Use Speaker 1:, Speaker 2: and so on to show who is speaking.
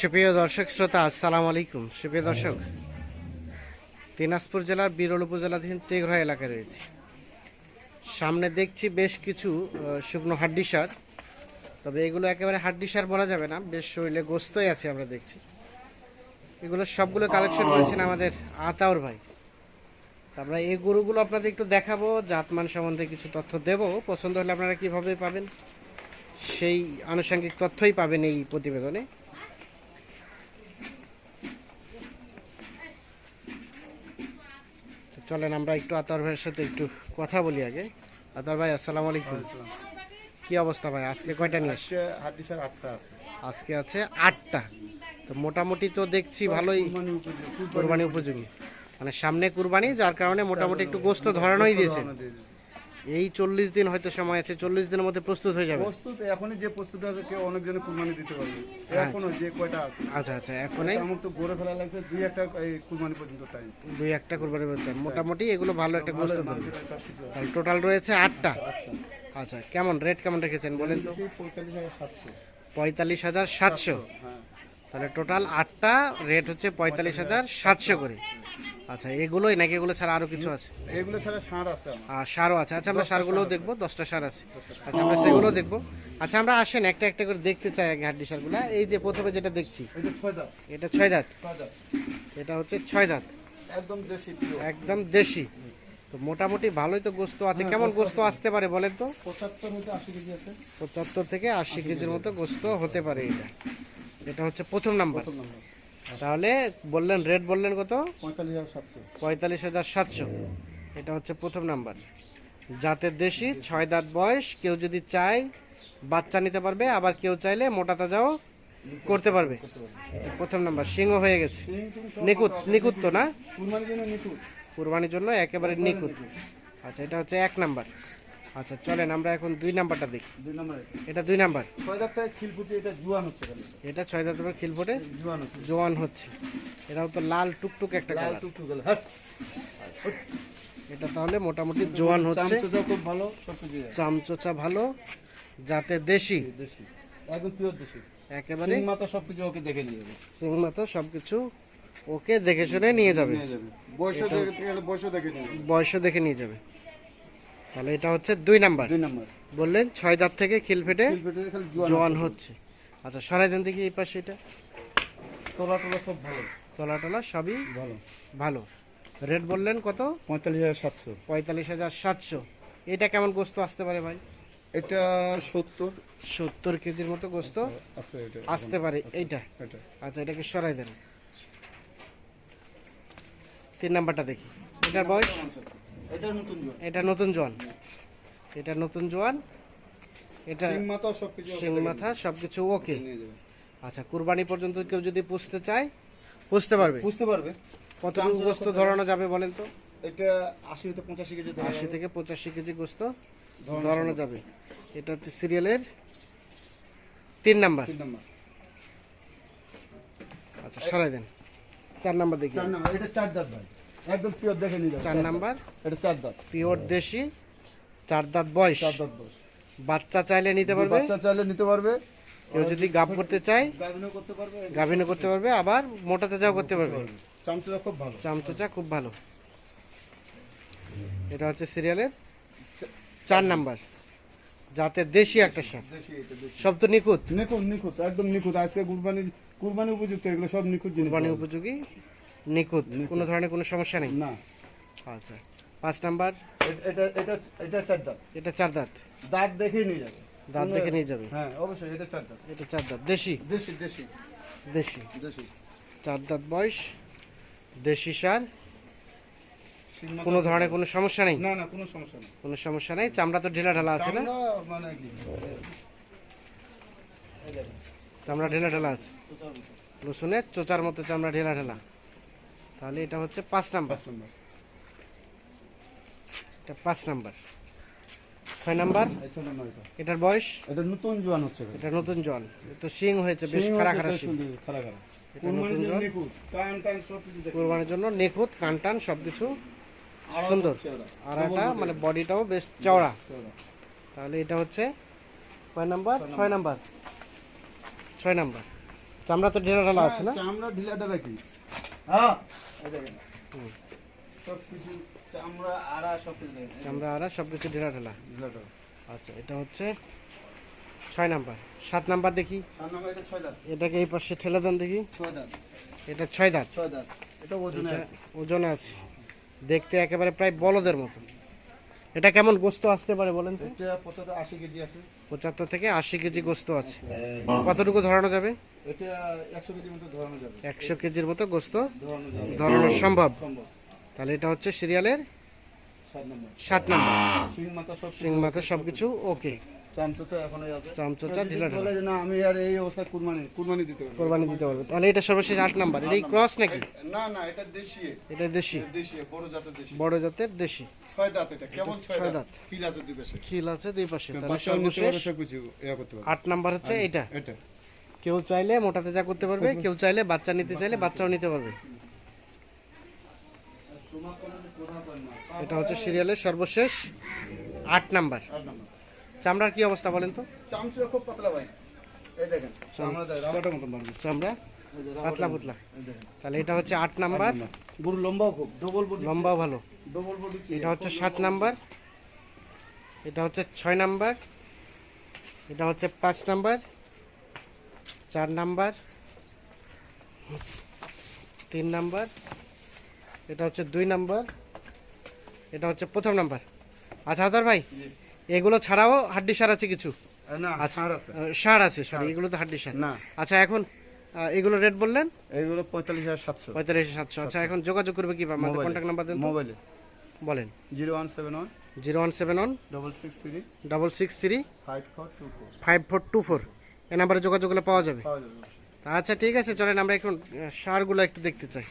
Speaker 1: সুপ্রিয় দর্শক, শ্রোতা, আসসালামু আলাইকুম। সুপ্রিয় দর্শক, দিনাজপুর জেলার বিরল উপজেলাধীন তেঘরা এলাকায় রয়েছে। সামনে দেখছি বেশ কিছু শুকনো হাড্ডি সার। তবে এগুলো একেবারে হাড্ডি সার বলা যাবে না, বেশ শরীরে গোস্তই আছে আমরা দেখছি। এগুলো সবগুলো কালেকশন করেছেন আমাদের আতাউর ভাই। আমরা এই গরুগুলো আপনাদের একটু দেখাবো, জাতমান সম্বন্ধে কিছু তথ্য দেবো। পছন্দ হলে আপনারা কীভাবে পাবেন, সেই আনুষঙ্গিক তথ্যই পাবেন এই প্রতিবেদনে। চলেন আমরা একটু আতর ভাইয়ের সাথে একটু কথা বলি আগে। আতর ভাই আসসালাম আলাইকুম। কি অবস্থা ভাই? আজকে কয়টা নিয়ে আসছে
Speaker 2: আজকে আটটা আছে।
Speaker 1: আজকে আছে আটটা। তো মোটামুটি তো দেখছি ভালোই
Speaker 2: কুরবানি উপযোগী।
Speaker 1: মানে সামনে কুরবানি যার কারণে মোটামুটি একটু গোস্ত ধরানোই দিয়েছে। এই চল্লিশ দিন হয়তো সময় আছে চল্লিশ দিনের মধ্যে প্রস্তুত হয়ে যাবে।
Speaker 2: প্রস্তুত এখনই যে প্রস্তুত আছে কেউ অনেকজনে কুরবানি দিতে পারবে।
Speaker 1: হ্যাঁ।
Speaker 2: এখনও যে কয়টা আছে।
Speaker 1: আচ্ছা আচ্ছা এখনই?
Speaker 2: আমার তো গড়ে ফেলা লাগছে দুই একটা এই কুরবানি পর্যন্ত টাইম
Speaker 1: দুই একটা কুরবানি করতে মোটামুটি এগুলো ভালো একটা
Speaker 2: প্রস্তুত
Speaker 1: তাহলে টোটাল রয়েছে আটটা। আচ্ছা কেমন? রেট কেমন রেখেছেন বলেন তো।
Speaker 2: পঁয়তাল্লিশ হাজার সাতশো।
Speaker 1: পঁয়তাল্লিশ হাজার সাতশো।
Speaker 2: হ্যাঁ।
Speaker 1: তাহলে টোটাল আটটা রেট হচ্ছে পঁয়তাল্লিশ হাজার সাতশো করে। আচ্ছা এগুলোই নাকি এগুলো ছাড়া আরও কিছু আছে?
Speaker 2: এগুলো ছাড়া সার আছে
Speaker 1: আর সারও আছে। আচ্ছা আমরা সারগুলোও দেখব দশটা সার আছে। আচ্ছা আমরা সেগুলো দেখব। আচ্ছা আমরা আসেন একটা একটা করে দেখতে চাই আগে হাড্ডি সারগুলো। এই যে প্রথমে যেটা দেখছি
Speaker 2: এটা ছয় দাঁত।
Speaker 1: এটা হচ্ছে ছয় দাঁত।
Speaker 2: একদম দেশি
Speaker 1: একদম দেশি। তো মোটামুটি ভালোই তো গোস্ত আছে। কেমন গোস্ত আসতে পারে বলেন তো?
Speaker 2: পঁচাত্তর
Speaker 1: থেকে আশি কেজির মতো গোস্ত হতে পারে এটা। এটা হচ্ছে প্রথম নম্বর। তাহলে বললেন রেট বললেন কত?
Speaker 2: পঁয়তাল্লিশ হাজার সাতশো।
Speaker 1: পঁয়তাল্লিশ হাজার সাতশো। এটা হচ্ছে প্রথম নাম্বার। জাতের দেশি ছয় দাঁত বয়স কেউ যদি চায় বাচ্চা নিতে পারবে আবার কেউ চাইলে মোটা তাজাও করতে পারবে। প্রথম নাম্বার সিংহ হয়ে গেছে। নিকুত নিকুত তো না?
Speaker 2: কুরবানির জন্য
Speaker 1: কুরবানির জন্য একেবারে নিকুত আচ্ছা এটা হচ্ছে এক নাম্বার। আচ্ছা চলেন আমরা এখন দুই নাম্বারটা দেখি।
Speaker 2: দুই নম্বরে।
Speaker 1: এটা দুই নাম্বার?
Speaker 2: ছয় দাঁত থেকে খিল ফুটে এটা জুয়ান হচ্ছে কেন?
Speaker 1: এটা ছয় দাঁতের খিলফোটে
Speaker 2: জুয়ান হচ্ছে।
Speaker 1: জোয়ান হচ্ছে। এটাও তো লাল টুকটুক একটা
Speaker 2: লাল টুকটুক হ্যাঁ।
Speaker 1: এটা তাহলে মোটামুটি জোয়ান হচ্ছে।
Speaker 2: চামচা খুব ভালো কিছু
Speaker 1: চামচোচা ভালো যাতে দেশি।
Speaker 2: দেশি একদম পিওর দেশি।
Speaker 1: একেবারে
Speaker 2: মাথা সব কিছু ওকে দেখে নিয়ে যাবে।
Speaker 1: সিং মাথা সবকিছু ওকে দেখে শুনে নিয়ে যাবে।
Speaker 2: বয়স দেখে নিয়ে যাবে।
Speaker 1: বয়সও দেখে নিয়ে যাবে। তাহলে এটা হচ্ছে দুই নাম্বার।
Speaker 2: দুই নম্বর।
Speaker 1: বললেন ছয় দাঁত থেকে খিল ফেটে
Speaker 2: জোয়ান
Speaker 1: হচ্ছে। আচ্ছা সরাই দেন দেখি এই পাশে এটা।
Speaker 2: তোলা তোলা সব ভালো।
Speaker 1: তলা টলা সবই
Speaker 2: ভালো।
Speaker 1: ভালো। রেট বললেন কত?
Speaker 2: পঁয়তাল্লিশ হাজার সাতশো।
Speaker 1: পঁয়তাল্লিশ হাজার সাতশো। এটা কেমন গোস্ত আসতে পারে ভাই?
Speaker 2: এটা সত্তর।
Speaker 1: সত্তর কেজির মতো গোস্ত আসতে পারে এইটা। আচ্ছা এটাকে সরাই দেন। তিন নাম্বারটা দেখি। এটার বয়স?
Speaker 2: এটা নতুন জুয়ান।
Speaker 1: এটা নতুন জোয়ান। এটা নতুন জোয়ান। এটা
Speaker 2: সিং মাথা
Speaker 1: সবকিছু ওকে আচ্ছা কুরবানি পর্যন্ত কেউ যদি পুষতে চায় পুষতে পারবে?
Speaker 2: বুঝতে পারবে।
Speaker 1: কতটুকু গোস্ত ধরানো যাবে বলেন তো?
Speaker 2: এটা আশি হতে পঁচাশি কেজি
Speaker 1: আশি থেকে পঁচাশি কেজি গোস্ত
Speaker 2: ধরানো
Speaker 1: ধরানো যাবে। এটা হচ্ছে সিরিয়ালের তিন নাম্বার।
Speaker 2: তিন নম্বর।
Speaker 1: আচ্ছা সরাই দেন। চার নাম্বার দেখি।
Speaker 2: চার নম্বর। এটা চার দাঁত ভাই। একদম পিওর দেখে নিয়ে
Speaker 1: চার নাম্বার।
Speaker 2: এটা চার দাঁত।
Speaker 1: পিওর দেশি চার দাঁত বয়স।
Speaker 2: চার দাঁত বয়স।
Speaker 1: বাচ্চা চাইলে নিতে পারবে।
Speaker 2: বাচ্চা চাইলে নিতে পারবে।
Speaker 1: কেউ যদি গাভ করতে চায়
Speaker 2: গাভিনও করতে পারবে
Speaker 1: গাভিনও করতে পারবে আবার মোটা তেজাও করতে পারবে।
Speaker 2: চামচা খুব ভালো।
Speaker 1: খুব ভালো। এটা হচ্ছে সিরিয়ালের চার নাম্বার। যাতে দেশি একটা সাপ। সব তো নিখুঁত?
Speaker 2: নিখুঁত নিখুঁত একদম নিখুঁত। আজকে কুরবানির কুরবানি উপযুক্ত এগুলো সব নিখুঁত জিনিস
Speaker 1: কুরবানি উপযোগী। নিখুঁত? কোনো ধরনের কোনো সমস্যা নেই?
Speaker 2: না।
Speaker 1: আচ্ছা। পাঁচ নাম্বার?
Speaker 2: এটা এটা এটা চার দাঁত।
Speaker 1: এটা চার দাঁত।
Speaker 2: দাঁত দেখেই নিয়ে যাবে।
Speaker 1: দাঁত দেখে নিয়ে যাবে?
Speaker 2: হ্যাঁ অবশ্যই এটা চার দাঁত।
Speaker 1: এটা চার দাঁত। দেশি?
Speaker 2: দেশি দেশি।
Speaker 1: দেশি।
Speaker 2: দেশি।
Speaker 1: চার দাঁত বয়স। দেশি সার। কোনো ধরনের কোনো সমস্যা নেই?
Speaker 2: না না কোনো সমস্যা নেই।
Speaker 1: কোনো সমস্যা নেই? চামড়া তো ঢিলা ঢালা আছে না?
Speaker 2: চামড়া মানে কি?
Speaker 1: চামড়া ঢিলা ঢালা আছে। রসুনের চোচার মতো চামড়া ঢেলা ঢেলা। তাহলে এটা হচ্ছে পাঁচ নাম্বার।
Speaker 2: নম্বর।
Speaker 1: এটা পাঁচ নাম্বার। ছয় নাম্বার? এটার বয়স?
Speaker 2: এটা নতুন জোয়ান হচ্ছে
Speaker 1: এটা নতুন জল তো শিং হয়েছে বেশ খাড়া খাড়া শিং
Speaker 2: কুরবানির জন্য। নিখুঁত।
Speaker 1: কান টান সবকিছু সুন্দর। আর
Speaker 2: body।
Speaker 1: মানে বডিটাও বেশ চওড়া। তাহলে এটা হচ্ছে কয় নাম্বার ছয় নাম্বার। ছয় নাম্বার। চামড়া তো ঢেলা ঢালা আছে না?
Speaker 2: চামড়া ঢিলাটা রাখি হ্যাঁ। দেখেন। সব কিছু চামড়া আড়া সব কিছু দেখেন
Speaker 1: চামড়া আর সব কিছু ঢেলা। ঢালা আচ্ছা এটা হচ্ছে ছয় নাম্বার। সাত নাম্বার দেখি। এটাকে এই পাশে ঠেলে দেন দেখি। এটা ছয় দাঁত।
Speaker 2: ওজনে আছে।
Speaker 1: ওজনে আছে। দেখতে একেবারে প্রায় বলদের মতো এটা কেমন গোস্ত আসতে পারে বলেন
Speaker 2: পঁচাত্তর
Speaker 1: থেকে আশি কেজি গোস্ত আছে। কতটুকু ধরানো যাবে?
Speaker 2: এটা একশো কেজির মতো ধরানো যাবে।
Speaker 1: একশো কেজির মতো গোস্ত
Speaker 2: ধরানো
Speaker 1: সম্ভব।
Speaker 2: সম্ভব।
Speaker 1: তাহলে এটা হচ্ছে সিরিয়ালের
Speaker 2: সাত নম্বর।
Speaker 1: সাত নাম্বার।
Speaker 2: সিং মাথা সব
Speaker 1: সিং মাথা সব কিছু ওকে।
Speaker 2: চামচোচা এখনই আছে।
Speaker 1: চামচোচা ঢিলা
Speaker 2: বলে যে না আমি আর এই অবস্থায় কুরবানি কুরবানি দিতে পারব।
Speaker 1: কোরবানি দিতে পারবে। তাহলে এটা সর্বশেষ আট নাম্বার। এটা ক্রস নাকি?
Speaker 2: না না এটা দেশি।
Speaker 1: এটা দেশি।
Speaker 2: দেশি বড় জাতের দেশি।
Speaker 1: বড় জাতের দেশি।
Speaker 2: ছয় দাঁত এটা কেমন ছয়
Speaker 1: ছয়
Speaker 2: দাঁত।
Speaker 1: দাঁত।
Speaker 2: আছে দুই পাশে।
Speaker 1: খিল আছে দুই পাশে। তাহলে সর্বশেষ আট নাম্বার হচ্ছে এটা।
Speaker 2: এটা।
Speaker 1: কেউ চাইলে মোটাতে যা করতে পারবে কেউ চাইলে বাচ্চা নিতে চাইলে বাচ্চাও নিতে পারবে। এটা হচ্ছে সিরিয়ালের সর্বশেষ আট নাম্বার। চামড়ার কি অবস্থা বলেন তো?
Speaker 2: চামচা খুব পাতলা ভাই। এই দেখেন চামড়া
Speaker 1: পাতলা পুতলা। তাহলে এটা হচ্ছে আট নাম্বার।
Speaker 2: গরু লম্বাও খুব ডবল বডি
Speaker 1: লম্বাও ভালো।
Speaker 2: ডবল বডি
Speaker 1: এটা হচ্ছে সাত নাম্বার। এটা হচ্ছে ছয় নাম্বার। এটা হচ্ছে পাঁচ নাম্বার। চার নাম্বার তিন নাম্বার এটা হচ্ছে দুই নাম্বার এটা হচ্ছে প্রথম নাম্বার। আচ্ছা হাজার ভাই এগুলো ছাড়াও হাড্ডি সার আছে কিছু?
Speaker 2: না সার আছে।
Speaker 1: সার আছে সরি। এগুলো তো হাড্ডি সার।
Speaker 2: না।
Speaker 1: আচ্ছা এখন এগুলো রেট বললেন?
Speaker 2: এইগুলো পঁয়তাল্লিশ হাজার সাতশো।
Speaker 1: পঁয়তাল্লিশ সাতশো। আচ্ছা এখন যোগাযোগ করবে কি আমাদের কন্ট্যাক্ট নাম্বার দেন
Speaker 2: মোবাইলে
Speaker 1: বলেন।
Speaker 2: Zero one seven one
Speaker 1: zero one seven one
Speaker 2: double six three
Speaker 1: double six three
Speaker 2: five four two four.
Speaker 1: Five four two four. এ নাম্বারে যোগাযোগ করলে পাওয়া যাবে। আচ্ছা ঠিক আছে চলেন আমরা এখন সারগুলো একটু দেখতে চাই